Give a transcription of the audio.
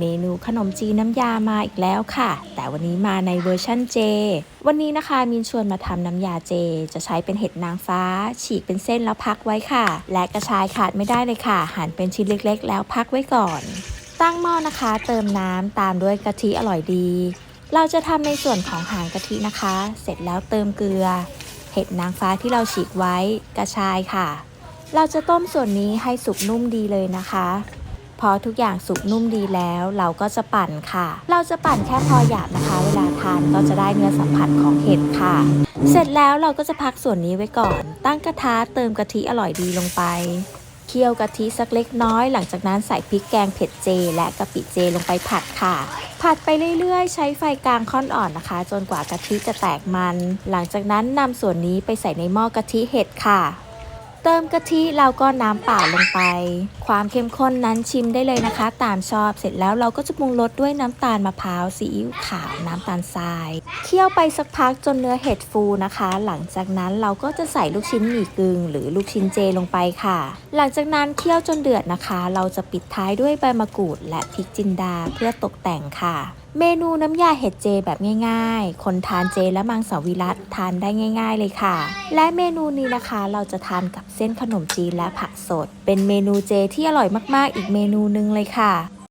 เมนูขนมจีนน้ำยามาอีกแล้วค่ะ แต่วันนี้มาในเวอร์ชั่นเจ วันนี้นะคะมินชวนมาทำน้ำยาเจ จะใช้เป็นเห็ดนางฟ้า ฉีกเป็นเส้นแล้วพักไว้ค่ะ และกระชายขาดไม่ได้เลยค่ะ หั่นเป็นชิ้นเล็กๆ แล้วพักไว้ก่อน ตั้งหม้อนะคะ เติมน้ำตามด้วยกะทิอร่อยดี เราจะทำในส่วนของหางกะทินะคะ เสร็จแล้วเติมเกลือ เห็ดนางฟ้าที่เราฉีกไว้ กระชายค่ะ เราจะต้มส่วนนี้ให้สุกนุ่มดีเลยนะคะ พอทุกอย่างสุกนุ่มดีแล้ว เราก็จะปั่นค่ะ เราจะปั่นแค่พอหยาบนะคะ เวลาทานก็จะได้เนื้อสัมผัสของเห็ดค่ะ เสร็จแล้วเราก็จะพักส่วนนี้ไว้ก่อน ตั้งกระทะเติมกะทิอร่อยดีลงไปเคี่ยวกะทิสักเล็กน้อย หลังจากนั้นใส่พริกแกงเผ็ดเจ และกะปิเจลงไปผัดค่ะ ผัดไปเรื่อยๆ ใช้ไฟกลางค่อนอ่อนนะคะ จนกว่ากะทิจะแตกมัน หลังจากนั้นนำส่วนนี้ไปใส่ในหม้อกะทิเห็ดค่ะ เติมกะทิเราก็น้ำเปล่าลงไป ความเข้มข้นนั้นชิมได้เลยนะคะ ตามชอบเสร็จแล้วเราก็จะปรุงรสด้วยน้ำตาลมะพร้าวซีอิ๊วขาวน้ำตาลทรายเคี่ยวไปสักพักจนเนื้อเห็ดฟูนะคะ หลังจากนั้นเราก็จะใส่ลูกชิ้นหมี่กึ่งหรือลูกชิ้นเจลงไปค่ะ หลังจากนั้นเคี่ยวจนเดือดนะคะ เราจะปิดท้ายด้วยใบมะกรูดและพริกจินดาเพื่อตกแต่งค่ะ เมนูน้ำยาเห็ดเจแบบง่าย ๆ คนทานเจและมังสวิรัตทานได้ง่าย ๆ เลยค่ะ และเมนูนี้นะคะเราจะทานกับเส้นขนมจีนและผักสด เป็นเมนูเจที่อร่อยมากๆ อีกเมนูหนึงเลยค่ะ